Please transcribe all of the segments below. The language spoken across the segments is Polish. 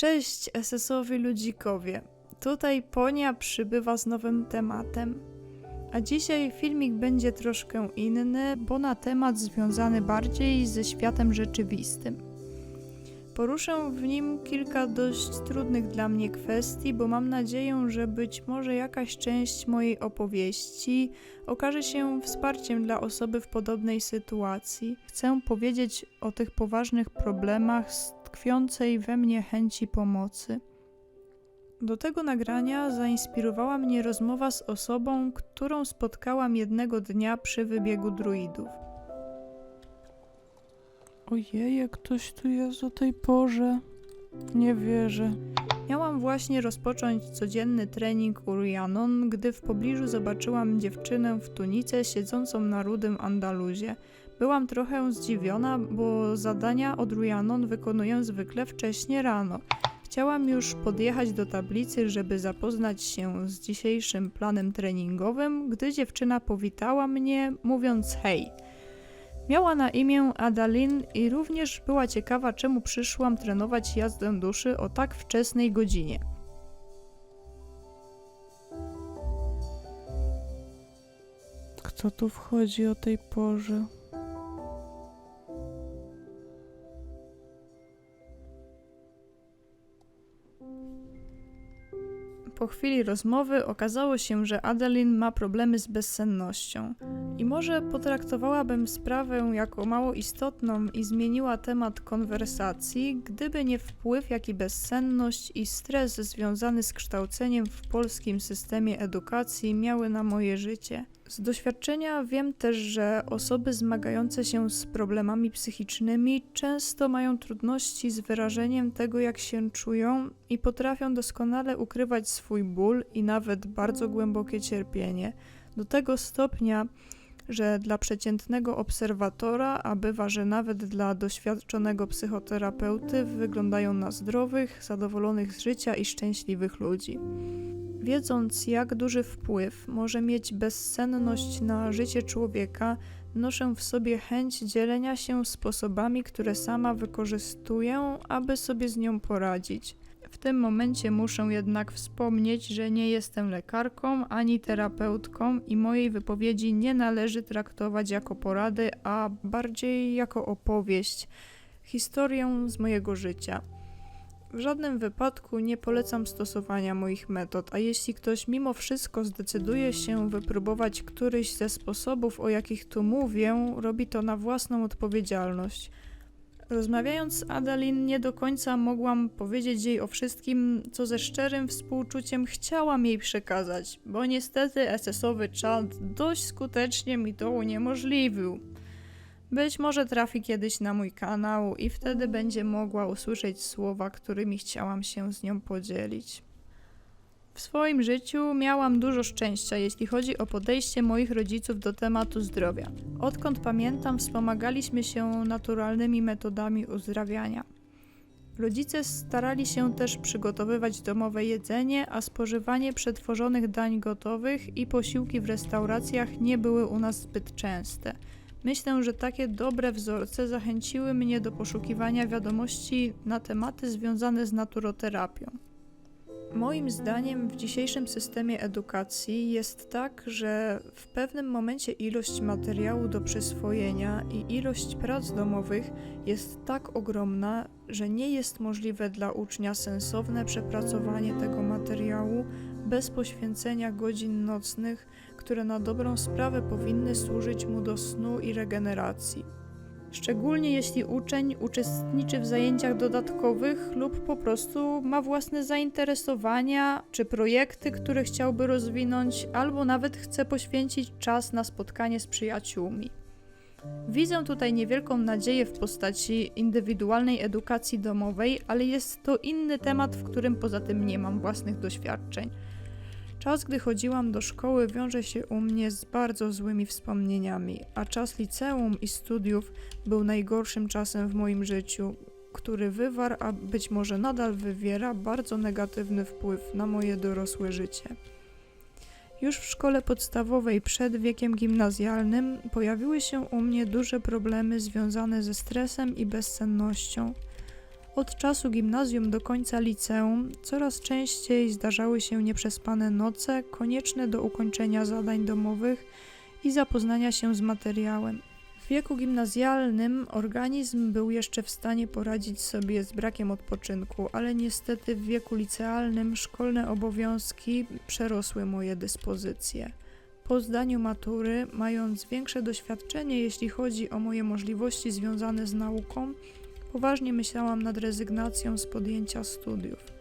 Cześć SS-owi ludzikowie. Tutaj Ponia przybywa z nowym tematem. A dzisiaj filmik będzie troszkę inny, bo na temat związany bardziej ze światem rzeczywistym. Poruszę w nim kilka dość trudnych dla mnie kwestii, bo mam nadzieję, że być może jakaś część mojej opowieści okaże się wsparciem dla osoby w podobnej sytuacji. Chcę powiedzieć o tych poważnych problemach z tkwiącej we mnie chęci pomocy. Do tego nagrania zainspirowała mnie rozmowa z osobą, którą spotkałam jednego dnia przy wybiegu druidów. Ojej, jak ktoś tu jest o tej porze. Nie wierzę. Miałam właśnie rozpocząć codzienny trening u Rhiannon, gdy w pobliżu zobaczyłam dziewczynę w tunice siedzącą na rudym Andaluzie. Byłam trochę zdziwiona, bo zadania od Rhiannon wykonuję zwykle wcześnie rano. Chciałam już podjechać do tablicy, żeby zapoznać się z dzisiejszym planem treningowym, gdy dziewczyna powitała mnie, mówiąc hej. Miała na imię Adalin i również była ciekawa, czemu przyszłam trenować jazdę duszy o tak wczesnej godzinie. Kto tu wchodzi o tej porze? Po chwili rozmowy okazało się, że Adeline ma problemy z bezsennością. I może potraktowałabym sprawę jako mało istotną i zmieniła temat konwersacji, gdyby nie wpływ, jaki bezsenność i stres związany z kształceniem w polskim systemie edukacji miały na moje życie. Z doświadczenia wiem też, że osoby zmagające się z problemami psychicznymi często mają trudności z wyrażeniem tego, jak się czują i potrafią doskonale ukrywać swój ból i nawet bardzo głębokie cierpienie. Do tego stopnia, że dla przeciętnego obserwatora, a bywa, że nawet dla doświadczonego psychoterapeuty, wyglądają na zdrowych, zadowolonych z życia i szczęśliwych ludzi. Wiedząc, jak duży wpływ może mieć bezsenność na życie człowieka, noszę w sobie chęć dzielenia się sposobami, które sama wykorzystuję, aby sobie z nią poradzić. W tym momencie muszę jednak wspomnieć, że nie jestem lekarką ani terapeutką i mojej wypowiedzi nie należy traktować jako porady, a bardziej jako opowieść, historię z mojego życia. W żadnym wypadku nie polecam stosowania moich metod, a jeśli ktoś mimo wszystko zdecyduje się wypróbować któryś ze sposobów, o jakich tu mówię, robi to na własną odpowiedzialność. Rozmawiając z Adalin, nie do końca mogłam powiedzieć jej o wszystkim, co ze szczerym współczuciem chciałam jej przekazać, bo niestety SS-owy czat dość skutecznie mi to uniemożliwił. Być może trafi kiedyś na mój kanał i wtedy będzie mogła usłyszeć słowa, którymi chciałam się z nią podzielić. W swoim życiu miałam dużo szczęścia, jeśli chodzi o podejście moich rodziców do tematu zdrowia. Odkąd pamiętam, wspomagaliśmy się naturalnymi metodami uzdrawiania. Rodzice starali się też przygotowywać domowe jedzenie, a spożywanie przetworzonych dań gotowych i posiłki w restauracjach nie były u nas zbyt częste. Myślę, że takie dobre wzorce zachęciły mnie do poszukiwania wiadomości na tematy związane z naturoterapią. Moim zdaniem w dzisiejszym systemie edukacji jest tak, że w pewnym momencie ilość materiału do przyswojenia i ilość prac domowych jest tak ogromna, że nie jest możliwe dla ucznia sensowne przepracowanie tego materiału bez poświęcenia godzin nocnych, które na dobrą sprawę powinny służyć mu do snu i regeneracji. Szczególnie jeśli uczeń uczestniczy w zajęciach dodatkowych lub po prostu ma własne zainteresowania czy projekty, które chciałby rozwinąć, albo nawet chce poświęcić czas na spotkanie z przyjaciółmi. Widzę tutaj niewielką nadzieję w postaci indywidualnej edukacji domowej, ale jest to inny temat, w którym poza tym nie mam własnych doświadczeń. Czas, gdy chodziłam do szkoły, wiąże się u mnie z bardzo złymi wspomnieniami, a czas liceum i studiów był najgorszym czasem w moim życiu, który wywarł, a być może nadal wywiera bardzo negatywny wpływ na moje dorosłe życie. Już w szkole podstawowej przed wiekiem gimnazjalnym pojawiły się u mnie duże problemy związane ze stresem i bezsennością. Od czasu gimnazjum do końca liceum coraz częściej zdarzały się nieprzespane noce, konieczne do ukończenia zadań domowych i zapoznania się z materiałem. W wieku gimnazjalnym organizm był jeszcze w stanie poradzić sobie z brakiem odpoczynku, ale niestety w wieku licealnym szkolne obowiązki przerosły moje dyspozycje. Po zdaniu matury, mając większe doświadczenie, jeśli chodzi o moje możliwości związane z nauką, poważnie myślałam nad rezygnacją z podjęcia studiów.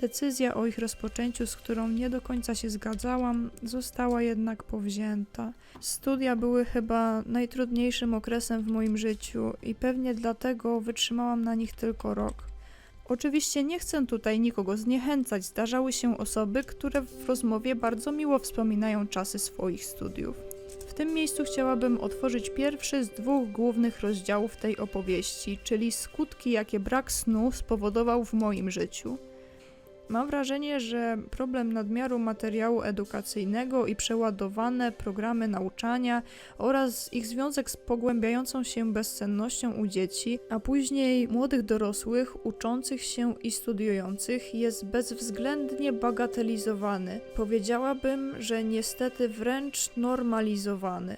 Decyzja o ich rozpoczęciu, z którą nie do końca się zgadzałam, została jednak powzięta. Studia były chyba najtrudniejszym okresem w moim życiu i pewnie dlatego wytrzymałam na nich tylko rok. Oczywiście nie chcę tutaj nikogo zniechęcać. Zdarzały się osoby, które w rozmowie bardzo miło wspominają czasy swoich studiów. W tym miejscu chciałabym otworzyć pierwszy z dwóch głównych rozdziałów tej opowieści, czyli skutki, jakie brak snu spowodował w moim życiu. Mam wrażenie, że problem nadmiaru materiału edukacyjnego i przeładowane programy nauczania oraz ich związek z pogłębiającą się bezsennością u dzieci, a później młodych dorosłych, uczących się i studiujących jest bezwzględnie bagatelizowany. Powiedziałabym, że niestety wręcz normalizowany.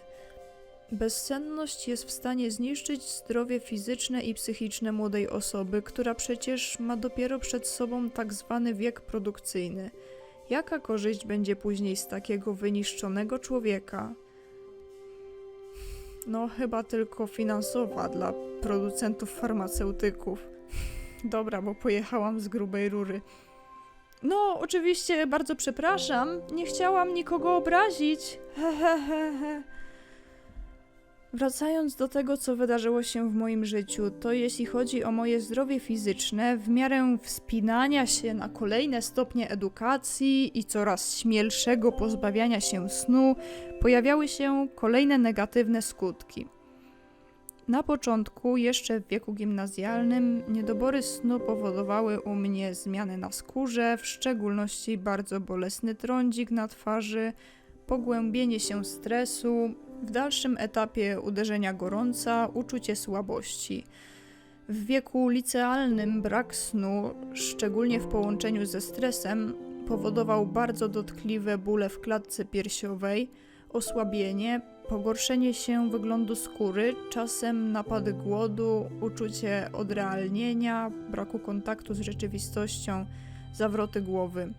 Bezsenność jest w stanie zniszczyć zdrowie fizyczne i psychiczne młodej osoby, która przecież ma dopiero przed sobą tak zwany wiek produkcyjny. Jaka korzyść będzie później z takiego wyniszczonego człowieka? No, chyba tylko finansowa dla producentów farmaceutyków. Dobra, bo pojechałam z grubej rury. No, oczywiście, bardzo przepraszam. Nie chciałam nikogo obrazić. Hehehe. Wracając do tego, co wydarzyło się w moim życiu, to jeśli chodzi o moje zdrowie fizyczne, w miarę wspinania się na kolejne stopnie edukacji i coraz śmielszego pozbawiania się snu, pojawiały się kolejne negatywne skutki. Na początku, jeszcze w wieku gimnazjalnym, niedobory snu powodowały u mnie zmiany na skórze, w szczególności bardzo bolesny trądzik na twarzy, pogłębienie się stresu, w dalszym etapie uderzenia gorąca, uczucie słabości. W wieku licealnym brak snu, szczególnie w połączeniu ze stresem, powodował bardzo dotkliwe bóle w klatce piersiowej, osłabienie, pogorszenie się wyglądu skóry, czasem napady głodu, uczucie odrealnienia, braku kontaktu z rzeczywistością, zawroty głowy.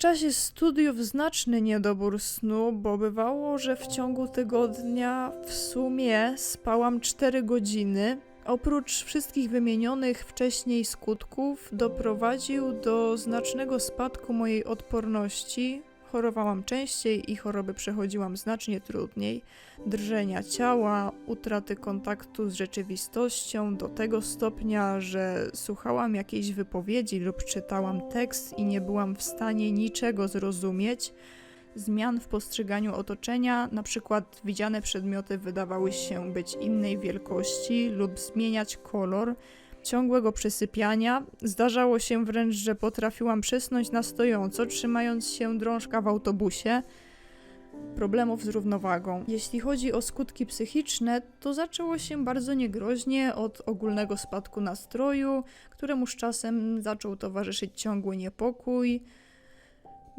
Czasie studiów znaczny niedobór snu, bo bywało, że w ciągu tygodnia w sumie spałam 4 godziny. Oprócz wszystkich wymienionych wcześniej skutków, doprowadził do znacznego spadku mojej odporności. Chorowałam częściej i choroby przechodziłam znacznie trudniej. Drżenia ciała, utraty kontaktu z rzeczywistością do tego stopnia, że słuchałam jakiejś wypowiedzi lub czytałam tekst i nie byłam w stanie niczego zrozumieć. Zmian w postrzeganiu otoczenia, na przykład widziane przedmioty wydawały się być innej wielkości lub zmieniać kolor ciągłego przysypiania. Zdarzało się wręcz, że potrafiłam przysnąć na stojąco, trzymając się drążka w autobusie. Problemów z równowagą. Jeśli chodzi o skutki psychiczne, to zaczęło się bardzo niegroźnie od ogólnego spadku nastroju, któremu z czasem zaczął towarzyszyć ciągły niepokój.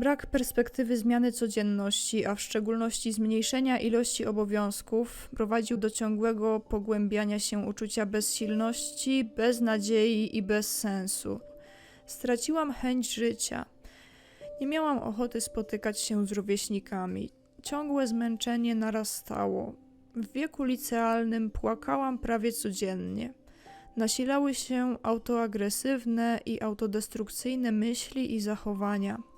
Brak perspektywy zmiany codzienności, a w szczególności zmniejszenia ilości obowiązków, prowadził do ciągłego pogłębiania się uczucia bezsilności, beznadziei i bez sensu. Straciłam chęć życia. Nie miałam ochoty spotykać się z rówieśnikami. Ciągłe zmęczenie narastało. W wieku licealnym płakałam prawie codziennie. Nasilały się autoagresywne i autodestrukcyjne myśli i zachowania.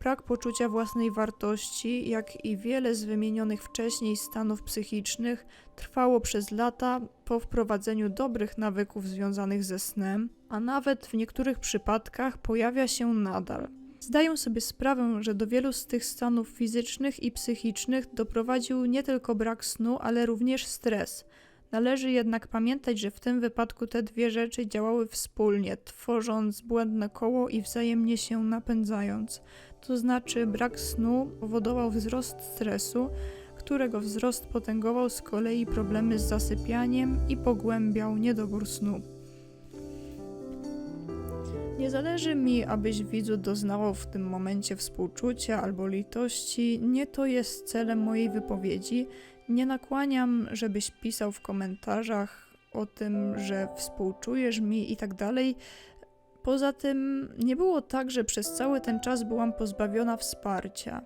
Brak poczucia własnej wartości, jak i wiele z wymienionych wcześniej stanów psychicznych, trwało przez lata po wprowadzeniu dobrych nawyków związanych ze snem, a nawet w niektórych przypadkach pojawia się nadal. Zdaję sobie sprawę, że do wielu z tych stanów fizycznych i psychicznych doprowadził nie tylko brak snu, ale również stres. Należy jednak pamiętać, że w tym wypadku te dwie rzeczy działały wspólnie, tworząc błędne koło i wzajemnie się napędzając to znaczy brak snu powodował wzrost stresu, którego wzrost potęgował z kolei problemy z zasypianiem i pogłębiał niedobór snu. Nie zależy mi, abyś widzu doznawał w tym momencie współczucia albo litości. Nie to jest celem mojej wypowiedzi. Nie nakłaniam, żebyś pisał w komentarzach o tym, że współczujesz mi i tak dalej. Poza tym nie było tak, że przez cały ten czas byłam pozbawiona wsparcia.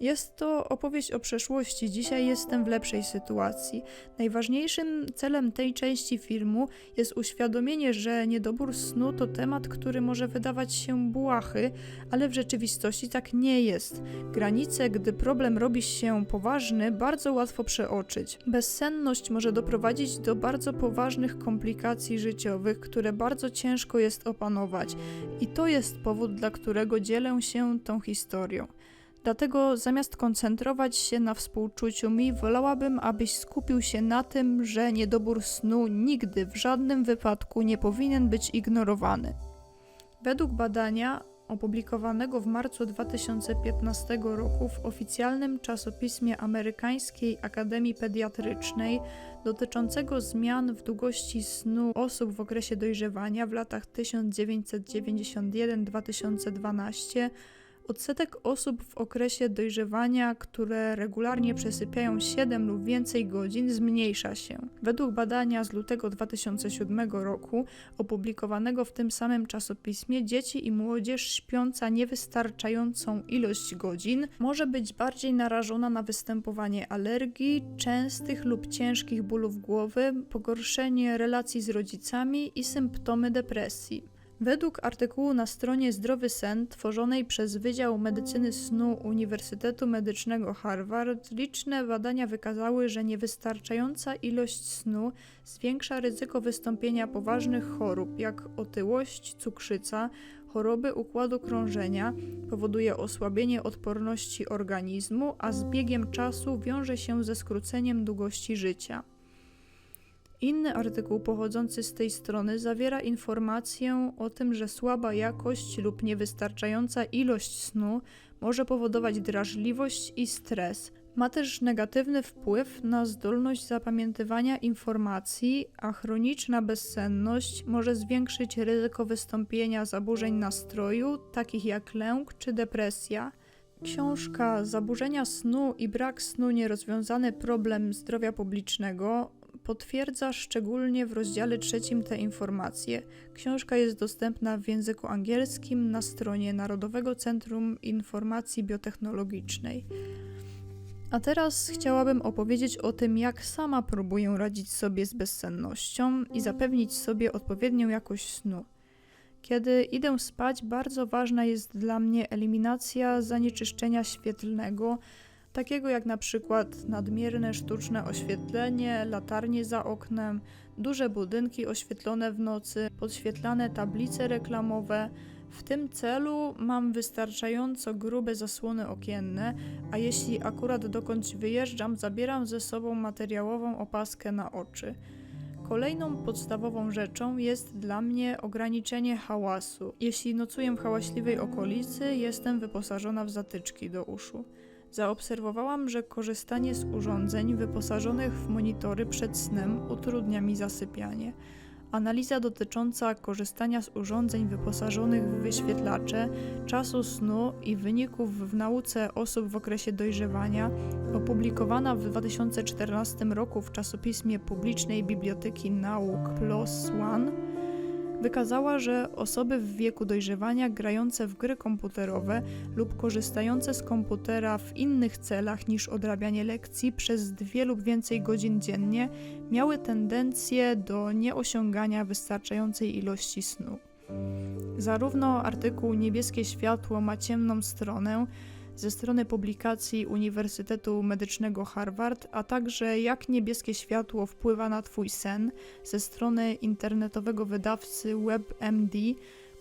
Jest to opowieść o przeszłości. Dzisiaj jestem w lepszej sytuacji. Najważniejszym celem tej części filmu jest uświadomienie, że niedobór snu to temat, który może wydawać się błahy, ale w rzeczywistości tak nie jest. Granice, gdy problem robi się poważny, bardzo łatwo przeoczyć. Bezsenność może doprowadzić do bardzo poważnych komplikacji życiowych, które bardzo ciężko jest opanować. I to jest powód, dla którego dzielę się tą historią. Dlatego zamiast koncentrować się na współczuciu mi, wolałabym, abyś skupił się na tym, że niedobór snu nigdy w żadnym wypadku nie powinien być ignorowany. Według badania opublikowanego w marcu 2015 roku w oficjalnym czasopismie Amerykańskiej Akademii Pediatrycznej dotyczącego zmian w długości snu osób w okresie dojrzewania w latach 1991-2012 Odsetek osób w okresie dojrzewania, które regularnie przesypiają 7 lub więcej godzin, zmniejsza się. Według badania z lutego 2007 roku, opublikowanego w tym samym czasopismie, dzieci i młodzież śpiąca niewystarczającą ilość godzin może być bardziej narażona na występowanie alergii, częstych lub ciężkich bólów głowy, pogorszenie relacji z rodzicami i symptomy depresji. Według artykułu na stronie Zdrowy Sen, tworzonej przez Wydział Medycyny Snu Uniwersytetu Medycznego Harvard, liczne badania wykazały, że niewystarczająca ilość snu zwiększa ryzyko wystąpienia poważnych chorób, jak otyłość, cukrzyca, choroby układu krążenia, powoduje osłabienie odporności organizmu, a z biegiem czasu wiąże się ze skróceniem długości życia. Inny artykuł pochodzący z tej strony zawiera informację o tym, że słaba jakość lub niewystarczająca ilość snu może powodować drażliwość i stres. Ma też negatywny wpływ na zdolność zapamiętywania informacji, a chroniczna bezsenność może zwiększyć ryzyko wystąpienia zaburzeń nastroju, takich jak lęk czy depresja. Książka Zaburzenia snu i brak snu nierozwiązany problem zdrowia publicznego potwierdza szczególnie w rozdziale trzecim te informacje. Książka jest dostępna w języku angielskim na stronie Narodowego Centrum Informacji Biotechnologicznej. A teraz chciałabym opowiedzieć o tym, jak sama próbuję radzić sobie z bezsennością i zapewnić sobie odpowiednią jakość snu. Kiedy idę spać, bardzo ważna jest dla mnie eliminacja zanieczyszczenia świetlnego, takiego jak na przykład nadmierne sztuczne oświetlenie, latarnie za oknem, duże budynki oświetlone w nocy, podświetlane tablice reklamowe. W tym celu mam wystarczająco grube zasłony okienne, a jeśli akurat dokądś wyjeżdżam, zabieram ze sobą materiałową opaskę na oczy. Kolejną podstawową rzeczą jest dla mnie ograniczenie hałasu. Jeśli nocuję w hałaśliwej okolicy, jestem wyposażona w zatyczki do uszu. Zaobserwowałam, że korzystanie z urządzeń wyposażonych w monitory przed snem utrudnia mi zasypianie. Analiza dotycząca korzystania z urządzeń wyposażonych w wyświetlacze, czasu snu i wyników w nauce osób w okresie dojrzewania, opublikowana w 2014 roku w czasopismie Publicznej Biblioteki Nauk PLOS ONE, wykazała, że osoby w wieku dojrzewania grające w gry komputerowe lub korzystające z komputera w innych celach niż odrabianie lekcji przez dwie lub więcej godzin dziennie miały tendencję do nieosiągania wystarczającej ilości snu. Zarówno artykuł Niebieskie światło ma ciemną stronę, ze strony publikacji Uniwersytetu Medycznego Harvard, a także Jak niebieskie światło wpływa na Twój sen ze strony internetowego wydawcy WebMD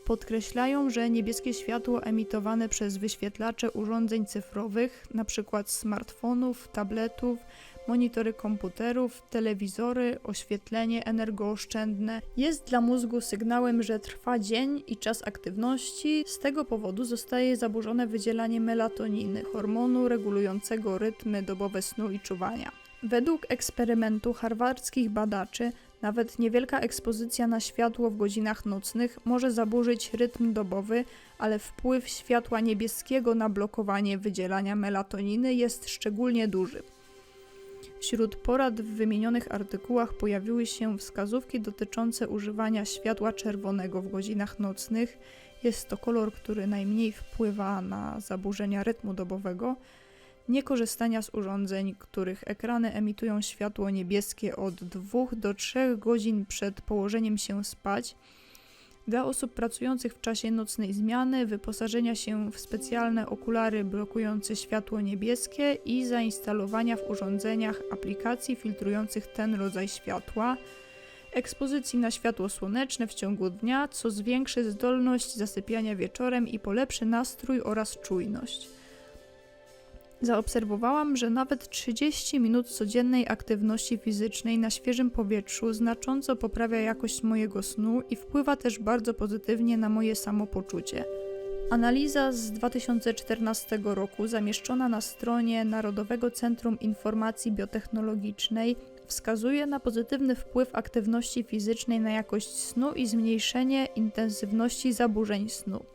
podkreślają, że niebieskie światło emitowane przez wyświetlacze urządzeń cyfrowych, np. smartfonów, tabletów, monitory komputerów, telewizory, oświetlenie energooszczędne jest dla mózgu sygnałem, że trwa dzień i czas aktywności. Z tego powodu zostaje zaburzone wydzielanie melatoniny, hormonu regulującego rytmy dobowe snu i czuwania. Według eksperymentu harwardzkich badaczy Nawet niewielka ekspozycja na światło w godzinach nocnych może zaburzyć rytm dobowy, ale wpływ światła niebieskiego na blokowanie wydzielania melatoniny jest szczególnie duży. Wśród porad w wymienionych artykułach pojawiły się wskazówki dotyczące używania światła czerwonego w godzinach nocnych. Jest to kolor, który najmniej wpływa na zaburzenia rytmu dobowego. Niekorzystania z urządzeń, których ekrany emitują światło niebieskie od 2 do 3 godzin przed położeniem się spać. Dla osób pracujących w czasie nocnej zmiany wyposażenia się w specjalne okulary blokujące światło niebieskie i zainstalowania w urządzeniach aplikacji filtrujących ten rodzaj światła, ekspozycji na światło słoneczne w ciągu dnia, co zwiększy zdolność zasypiania wieczorem i polepszy nastrój oraz czujność. Zaobserwowałam, że nawet 30 minut codziennej aktywności fizycznej na świeżym powietrzu znacząco poprawia jakość mojego snu i wpływa też bardzo pozytywnie na moje samopoczucie. Analiza z 2014 roku, zamieszczona na stronie Narodowego Centrum Informacji Biotechnologicznej, wskazuje na pozytywny wpływ aktywności fizycznej na jakość snu i zmniejszenie intensywności zaburzeń snu.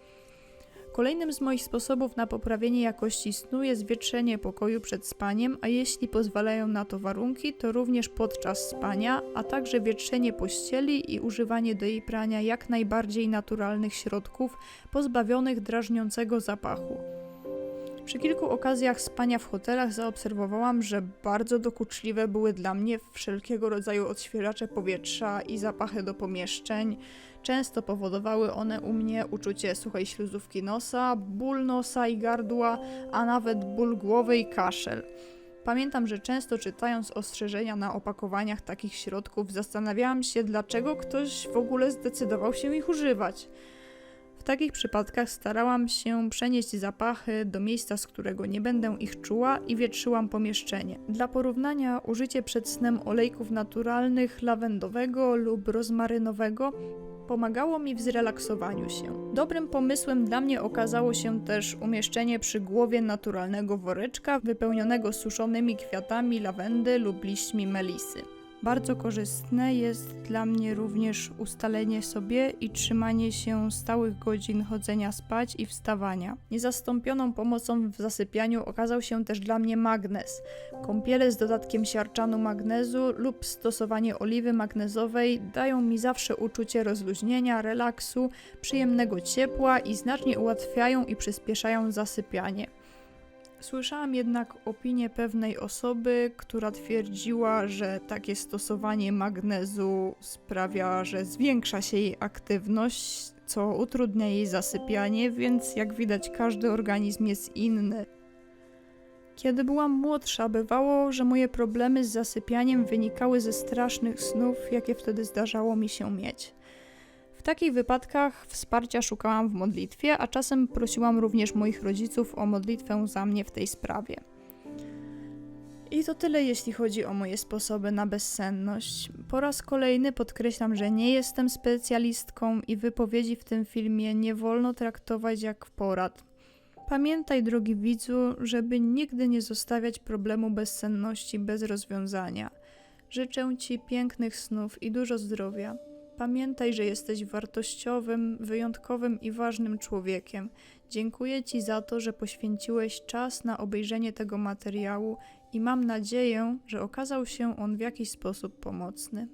Kolejnym z moich sposobów na poprawienie jakości snu jest wietrzenie pokoju przed spaniem, a jeśli pozwalają na to warunki, to również podczas spania, a także wietrzenie pościeli i używanie do jej prania jak najbardziej naturalnych środków pozbawionych drażniącego zapachu. Przy kilku okazjach spania w hotelach zaobserwowałam, że bardzo dokuczliwe były dla mnie wszelkiego rodzaju odświeżacze powietrza i zapachy do pomieszczeń. Często powodowały one u mnie uczucie suchej śluzówki nosa, ból nosa i gardła, a nawet ból głowy i kaszel. Pamiętam, że często czytając ostrzeżenia na opakowaniach takich środków, zastanawiałam się, dlaczego ktoś w ogóle zdecydował się ich używać. W takich przypadkach starałam się przenieść zapachy do miejsca, z którego nie będę ich czuła i wietrzyłam pomieszczenie. Dla porównania, użycie przed snem olejków naturalnych lawendowego lub rozmarynowego pomagało mi w zrelaksowaniu się. Dobrym pomysłem dla mnie okazało się też umieszczenie przy głowie naturalnego woreczka wypełnionego suszonymi kwiatami lawendy lub liśćmi melisy. Bardzo korzystne jest dla mnie również ustalenie sobie i trzymanie się stałych godzin chodzenia spać i wstawania. Niezastąpioną pomocą w zasypianiu okazał się też dla mnie magnez. Kąpiele z dodatkiem siarczanu magnezu lub stosowanie oliwy magnezowej dają mi zawsze uczucie rozluźnienia, relaksu, przyjemnego ciepła i znacznie ułatwiają i przyspieszają zasypianie. Słyszałam jednak opinię pewnej osoby, która twierdziła, że takie stosowanie magnezu sprawia, że zwiększa się jej aktywność, co utrudnia jej zasypianie, więc jak widać, każdy organizm jest inny. Kiedy byłam młodsza, bywało, że moje problemy z zasypianiem wynikały ze strasznych snów, jakie wtedy zdarzało mi się mieć. Takich wypadkach wsparcia szukałam w modlitwie, a czasem prosiłam również moich rodziców o modlitwę za mnie w tej sprawie. I to tyle, jeśli chodzi o moje sposoby na bezsenność. Po raz kolejny podkreślam, że nie jestem specjalistką i wypowiedzi w tym filmie nie wolno traktować jak porad. Pamiętaj, drogi widzu, żeby nigdy nie zostawiać problemu bezsenności bez rozwiązania. Życzę Ci pięknych snów i dużo zdrowia. Pamiętaj, że jesteś wartościowym, wyjątkowym i ważnym człowiekiem. Dziękuję Ci za to, że poświęciłeś czas na obejrzenie tego materiału i mam nadzieję, że okazał się on w jakiś sposób pomocny.